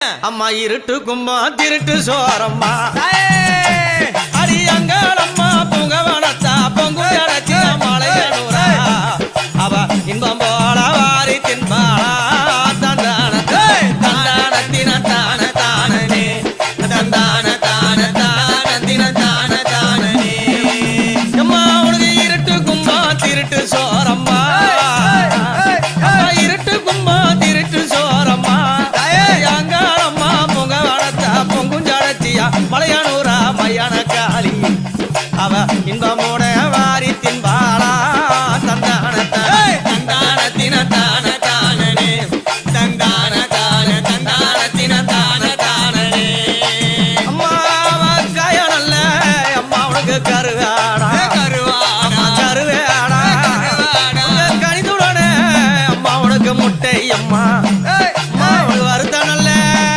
அம்மா இருட்டு கும்பா திருட்டு சோரம்மா மலையானூரா மையான காளி. அவ இன்பமோட வாரி தின்பாளா தந்தான தந்தான தின தான தானே தந்தான தான தந்தான தின தான தானே அம்மாவ காயனல்ல அம்மா உனக்கு கருவாடா கருவாடா. கருவாடா கனிதுடனே அம்மா உனக்கு அம்மா